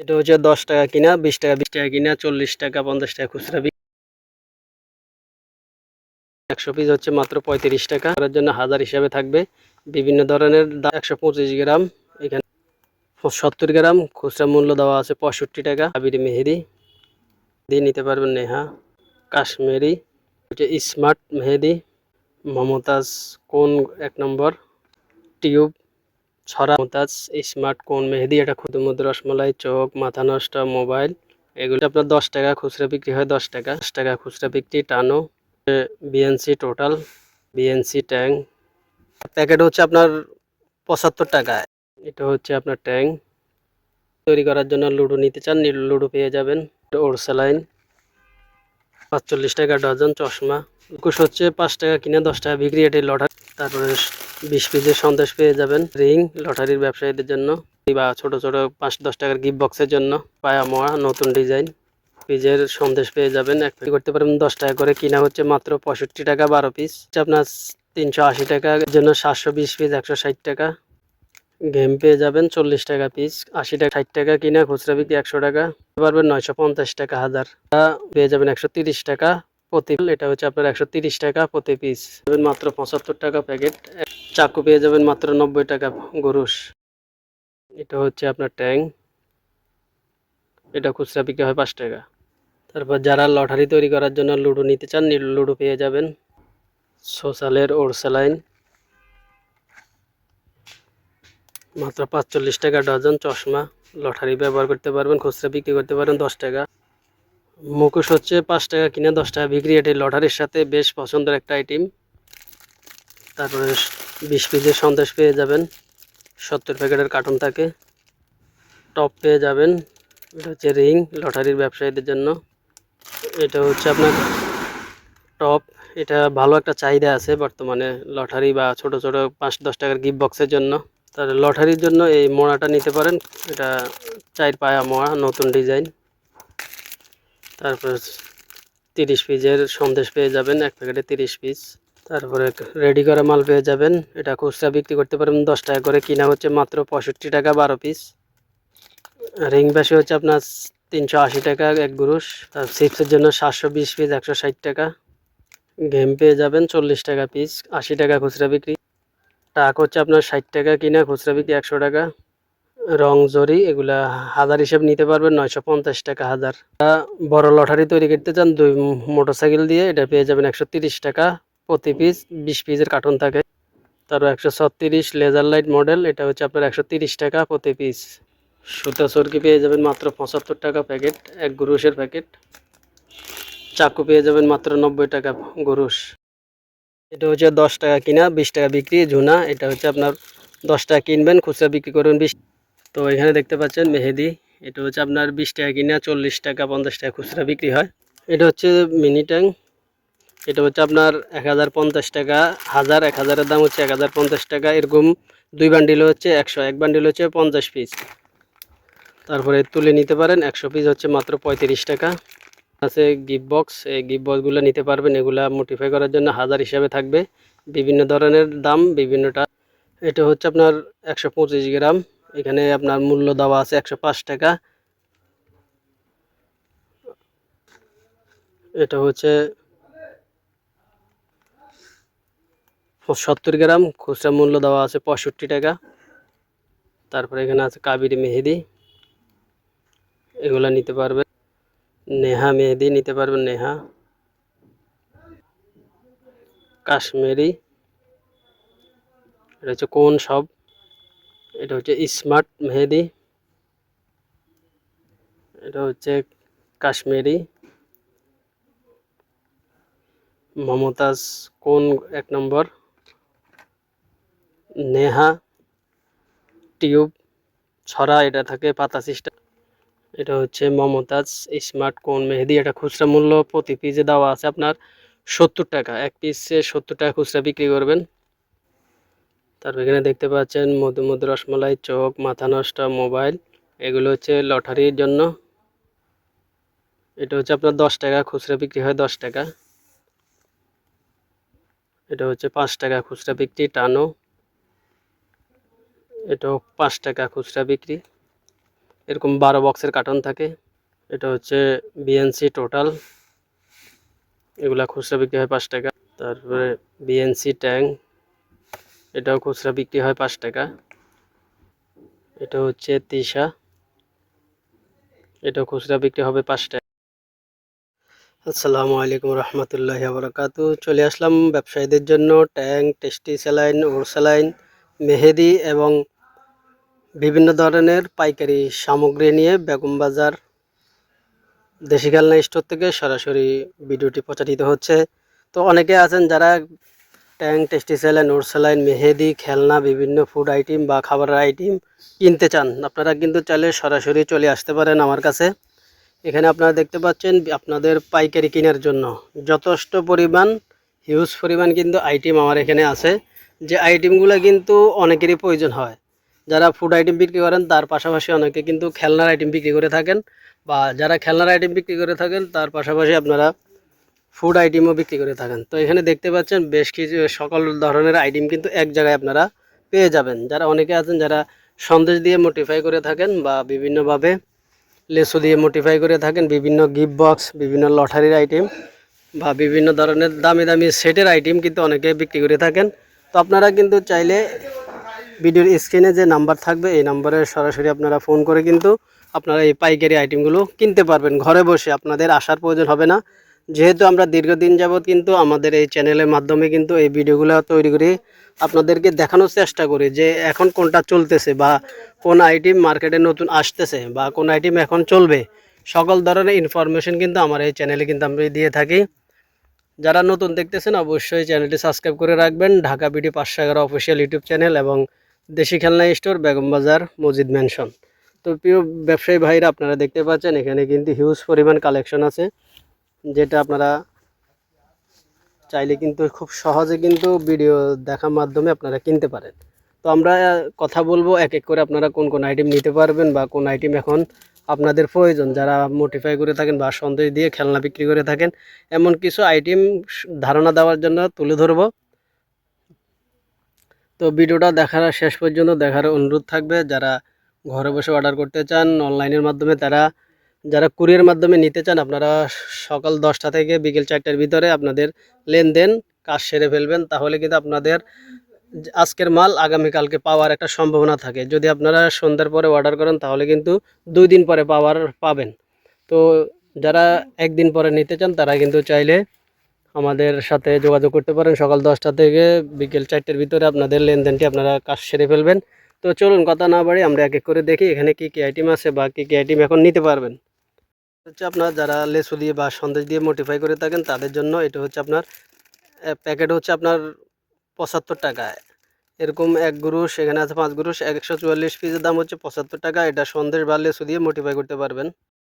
এটা হচ্ছে দশ টাকা কিনা, বিশ টাকা বিশ টাকা কিনা, চল্লিশ টাকা, পঞ্চাশ টাকা খুচরা একশো পিস হচ্ছে মাত্র পঁয়ত্রিশ টাকা। তার জন্য হাজার হিসাবে থাকবে। বিভিন্ন ধরনের একশো পঁচিশ গ্রাম, এখানে সত্তর গ্রাম, খুচরা মূল্য দেওয়া আছে পঁয়ষট্টি টাকা। আবির মেহেদি, দিয়ে নিতে পারবেন নেহা, কাশ্মীরি, হচ্ছে স্মার্ট মেহেদি, মমতাজ কোন এক নম্বর, টিউব ছড়া, মমতাজ স্মার্ট কোন মেহেদি, এটা ক্ষুদ্র রসমলাই চোখ, মাথা নষ্ট, মোবাইল, এগুলো আপনার দশ টাকা, খুচরা বিক্রি হয় দশ টাকা। দশ টাকা খুচরা বিক্রি, টানো BNC total BNC Tang packet হচ্ছে আপনার পঁচাত্তর টাকা। এটা হচ্ছে আপনার ট্যাং তৈরি করার জন্য লুডো নিতে চান লুডো পেয়ে যাবেন। ওরসালাইন পাঁচচল্লিশ টাকা ডজন, চশমা। একুশ হচ্ছে পাঁচ টাকা কিনে, দশ টাকা বিক্রি, এটি লটারি। তারপরে বিশ পিসের সন্দেশ পেয়ে যাবেন। রিং, লটারির ব্যবসায়ীদের জন্য বা ছোট ছোট পাঁচ, দশ টাকার গিফট বক্সের জন্য পায়া মোয়া, নতুন ডিজাইন। পিজের সন্দেশ পেয়ে যাবেন এক পিস করতে পারবেন দশ টাকা করে। কিনা হচ্ছে মাত্র পঁয়ষট্টি টাকা, বারো পিস আপনার তিনশো আশি টাকার জন্য সাতশো বিশ পিস একশো ষাট টাকা। গেম পেয়ে যাবেন চল্লিশ টাকা পিস আশি টাকা, ষাট টাকা কিনা। খুচরা বিক্রি একশো টাকা। পারবেন নয়শো পঞ্চাশ টাকা, হাজার। পেয়ে যাবেন একশো তিরিশ টাকা। প্রতি এটা হচ্ছে আপনার একশো টাকা প্রতি পিস পাবেন মাত্র পঁচাত্তর টাকা প্যাকেট। চাকু পেয়ে যাবেন মাত্র নব্বই টাকা গরুস এটা হচ্ছে আপনার ট্যাং। এটা খুচরা বিক্রি হয় পাঁচ টাকা। তারপর যারা লটারি তৈরি করার জন্য লুডো নিতে চান লুডো পেয়ে যাবেন। সোশ্যালের ওরসালাইন মাত্র পাঁচচল্লিশ টাকা ডজন চশমা। লটারি ব্যবহার করতে পারবেন, খুচরা বিক্রি করতে পারেন দশ টাকা। মুখোশ হচ্ছে পাঁচ টাকা কিনে দশ টাকা বিক্রি। এটি লটারির সাথে বেশ পছন্দের একটা আইটেম তারপরে বিশ পিসের সন্দেশ পেয়ে যাবেন। সত্তর প্যাকেটের কার্টুন থাকে। টপ পেয়ে যাবেন। এটা হচ্ছে রিং লটারির ব্যবসায়ীদের জন্য। এটা হচ্ছে আপনার টপ এটা ভালো একটা চাহিদা আছে বর্তমানে লটারি বা ছোট ছোট পাঁচ, দশ টাকার গিফট বক্সের জন্য। তার লটারির জন্য এই মোড়াটা নিতে পারেন। এটা চার পায়া মোড়া, নতুন ডিজাইন তারপর তিরিশ পিসের সন্দেশ পেয়ে যাবেন, এক প্যাকেটে তিরিশ পিস। তারপরে রেডি করা মাল পেয়ে যাবেন। এটা খুচরা বিক্রি করতে পারবেন দশ টাকা করে। কিনা হচ্ছে মাত্র পঁয়ষট্টি টাকা, বারো পিস। রিং ব্যাসি হচ্ছে আপনার তিনশো আশি টাকা, এক গুরুষ তার চিপসের জন্য সাতশো বিশ পিস, একশো ষাট টাকা। গেম পেয়ে যাবেন চল্লিশ টাকা পিস, আশি টাকা খুচরা বিক্রি। টাক হচ্ছে আপনার ষাট টাকা, কিনা খুচরা বিক্রি একশো টাকা। রং জরি, এগুলা হাজার হিসেব নিতে পারবেন, নয়শো পঞ্চাশ টাকা হাজার। বড় লটারি তৈরি করতে চান, দুই মোটর সাইকেল দিয়ে, এটা পেয়ে যাবেন একশো তিরিশ টাকা প্রতি পিস, বিশ পিসের কার্টুন থাকে। তারপর একশো ছত্রিশ লেজার লাইট মডেল, এটা হচ্ছে আপনার একশো তিরিশ টাকা প্রতি পিস। সুতা সরকি পেয়ে যাবেন মাত্র পঁচাত্তর টাকা প্যাকেট, এক গুরুষের প্যাকেট। চাকু পেয়ে যাবেন মাত্র নব্বই টাকা গুরুষ এটা হচ্ছে দশ টাকা কিনা, বিশ টাকা বিক্রি, ঝুনা, এটা হচ্ছে আপনার দশ টাকা কিনবেন, খুচরা বিক্রি করবেন বিশ তো এখানে দেখতে পাচ্ছেন মেহেদি। এটা হচ্ছে আপনার বিশ টাকা কিনা, চল্লিশ টাকা, পঞ্চাশ টাকা খুচরা বিক্রি হয়। এটা হচ্ছে মিনি ট্যাং। এটা হচ্ছে আপনার এক হাজার পঞ্চাশ টাকা, হাজার, এক হাজারের দাম হচ্ছে এক হাজার পঞ্চাশ টাকা। এরকম দুই বান্ডিল হচ্ছে একশো, এক বান্ডিল হচ্ছে পঞ্চাশ পিস। তারপরে তুলে নিতে পারেন, একশো পিস হচ্ছে মাত্র পঁয়ত্রিশ টাকা। আছে গিফট বক্স এই গিফট বক্সগুলো নিতে পারবেন। এগুলা মোটিফাই করার জন্য হাজার হিসাবে থাকবে। বিভিন্ন ধরনের দাম বিভিন্নটা এটা হচ্ছে আপনার একশো পঁচিশ গ্রাম। এখানে আপনার মূল্য দেওয়া আছে একশো পাঁচ টাকা। এটা হচ্ছে সত্তর গ্রাম, খুচরা মূল্য দেওয়া আছে পঁয়ষট্টি টাকা। তারপরে এখানে আছে কাবেরি মেহেদি। এগুলা নিতে পারবে নেহা মেহেদি নিতে পারবেন, নেহা। কাশ্মীরি। এটা হচ্ছে কোন সব? এটা হচ্ছে স্মার্ট মেহেদি। এটা হচ্ছে কাশ্মীরি। মমতাজ কোন এক নম্বর? নেহা। টিউব। ছড়া, এটা থাকে পাতা সিস্টেম। এটা হচ্ছে মমতাজ স্মার্ট কোন মেহেদি? এটা খুচরা মূল্য প্রতি পিসে দেওয়া আছে আপনার সত্তর টাকা। এক পিসে সত্তর টাকা খুচরা বিক্রি করবেন। তারপর এখানে দেখতে পাচ্ছেন মধু মধু রসমালাই, চোখ, মাথা নষ্ট, মোবাইল। এগুলো হচ্ছে লটারির জন্য। এটা হচ্ছে আপনার দশ টাকা, খুচরা বিক্রি হয় দশ টাকা। এটা হচ্ছে পাঁচ টাকা খুচরা বিক্রি, টানো। এটাও পাঁচ টাকা খুচরা বিক্রি। এরকম বারো বক্সের কার্টন থাকে। এটা হচ্ছে বিএনসি টোটাল। এগুলা খুচরা বিক্রি হয় পাঁচ টাকা। তারপরে বিএনসি ট্যাং। এটাও খুচরা বিক্রি হয় পাঁচ টাকা। এটা হচ্ছে তিশা। এটাও খুচরা বিক্রি হবে পাঁচ টাকা। আসসালামু আলাইকুম রহমতুল্লাহ বরকাতু চলে আসলাম ব্যবসায়ীদের জন্য Tang, tasty saline, or saline, মেহেদি এবং বিভিন্ন ধরনের পাইকারি সামগ্রী নিয়ে বেগম বাজার। দেশি খেলনা স্টোর থেকে সরাসরি ভিডিওটি প্রচারিত হচ্ছে। তো অনেকে আছেন যারা Tang, tasty saline or saline মেহেদি, খেলনা, বিভিন্ন ফুড আইটেম বা খাবারের আইটেম কিনতে চান, আপনারা কিন্তু চাইলে সরাসরি চলে আসতে পারেন আমার কাছে। এখানে আপনারা দেখতে পাচ্ছেন আপনাদের পাইকারি কেনার জন্য যথেষ্ট পরিমাণ হিউজ পরিমাণ কিন্তু আইটেম আমার এখানে আছে। যে আইটেমগুলো কিন্তু অনেকেরই প্রয়োজন হয়। যারা ফুড আইটেম বিক্রি করেন, তার পাশাপাশি অনেকে কিন্তু খেলনার আইটেম বিক্রি করে থাকেন বা যারা খেলনার আইটেম বিক্রি করে থাকেন, তার পাশাপাশি আপনারা ফুড আইটেমও বিক্রি করে থাকেন। তো এখানে দেখতে পাচ্ছেন বেশ কিছু সকল ধরনের আইটেম কিন্তু এক জায়গায় আপনারা পেয়ে যাবেন। যারা অনেকে আছেন যারা সন্দেশ দিয়ে মোটিফাই করে থাকেন বা বিভিন্নভাবে লেসু দিয়ে মোটিফাই করে থাকেন, বিভিন্ন গিফট বক্স বিভিন্ন লটারির আইটেম বা বিভিন্ন ধরনের দামি দামি সেটের আইটেম কিন্তু অনেকে বিক্রি করে থাকেন। তো আপনারা কিন্তু চাইলে ভিডিওর স্ক্রিনে যে নাম্বার থাকবে, এই নাম্বারে সরাসরি আপনারা ফোন করে কিন্তু আপনারা এই পাইকারি আইটেমগুলো কিনতে পারবেন। ঘরে বসে আপনাদের আসার প্রয়োজন হবে না। যেহেতু আমরা দীর্ঘদিন যাবৎ কিন্তু আমাদের এই চ্যানেলের মাধ্যমে কিন্তু এই ভিডিওগুলো তৈরি করি আপনাদেরকে দেখানোর চেষ্টা করি যে এখন কোনটা চলতেছে বা কোন আইটেম মার্কেটে নতুন আসতেছে বা কোন আইটেম এখন চলবে। সকল ধরনের ইনফরমেশন কিন্তু আমার এই চ্যানেলে কিন্তু আমরা দিয়ে থাকি। যারা নতুন দেখতেছেন অবশ্যই চ্যানেলটি সাবস্ক্রাইব করে রাখবেন। ঢাকা বিডি পাঁচশো এগারো অফিসিয়াল ইউটিউব চ্যানেল এবং দেশি খেলনা স্টোর বেগম বাজার মসজিদ ম্যানশন তো প্রিয় ব্যবসায়ী ভাইরা, আপনারা দেখতে পাচ্ছেন এখানে কিন্তু হিউজ পরিমাণ কালেকশন আছে। যেটা আপনারা চাইলে কিন্তু খুব সহজে কিন্তু ভিডিও দেখার মাধ্যমে আপনারা কিনতে পারেন। তো আমরা কথা বলব এক এক করে আপনারা কোন কোন আইটেম নিতে পারবেন বা কোন আইটেম এখন আপনাদের প্রয়োজন। যারা মোটিফাই করে থাকেন বা সন্দেশ দিয়ে খেলনা বিক্রি করে থাকেন, এমন কিছু আইটেম ধারণা দেওয়ার জন্য তুলে ধরবো। তো ভিডিওটা দেখার শেষ পর্যন্ত দেখার অনুরোধ থাকবে। যারা ঘরে বসে অর্ডার করতে চান অনলাইনের মাধ্যমে তারা যারা কুরিয়ার মাধ্যমে নিতে চান, আপনারা সকাল দশটা থেকে বিকেল চারটার ভিতরে আপনাদের লেনদেন কাজ সেরে ফেলবেন। তাহলে কিন্তু আপনাদের আজকের মাল আগামীকালকে পাওয়ার একটা সম্ভাবনা থাকে। যদি আপনারা সন্ধ্যার পরে অর্ডার করেন, তাহলে কিন্তু দুই দিন পরে পাওয়ার পাবেন। তো যারা একদিন পরে নিতে চান, তারা কিন্তু চাইলে আমাদের সাথে যোগাযোগ করতে পারেন। সকাল দশটা থেকে বিকেল চারটের ভিতরে আপনাদের লেনদেনটি আপনারা কাজ সেরে ফেলবেন। তো চলুন, কথা না বাড়ি আমরা এক এক করে দেখি এখানে কি কী আইটেম আছে বা কী কী আইটেম এখন নিতে পারবেন। হচ্ছে আপনার যারা লেসু দিয়ে বা সন্দেশ দিয়ে মোটিফাই করে থাকেন, তাদের জন্য এটা হচ্ছে আপনার প্যাকেট হচ্ছে আপনার পঁচাত্তর টাকা। এরকম এক গ্রুশ, এখানে আছে পাঁচ গ্রুশ, একশো চুয়াল্লিশ পিসের দাম হচ্ছে পঁচাত্তর টাকা। এটা সন্দেশ বা লেসু দিয়ে মোটিফাই করতে পারবেন।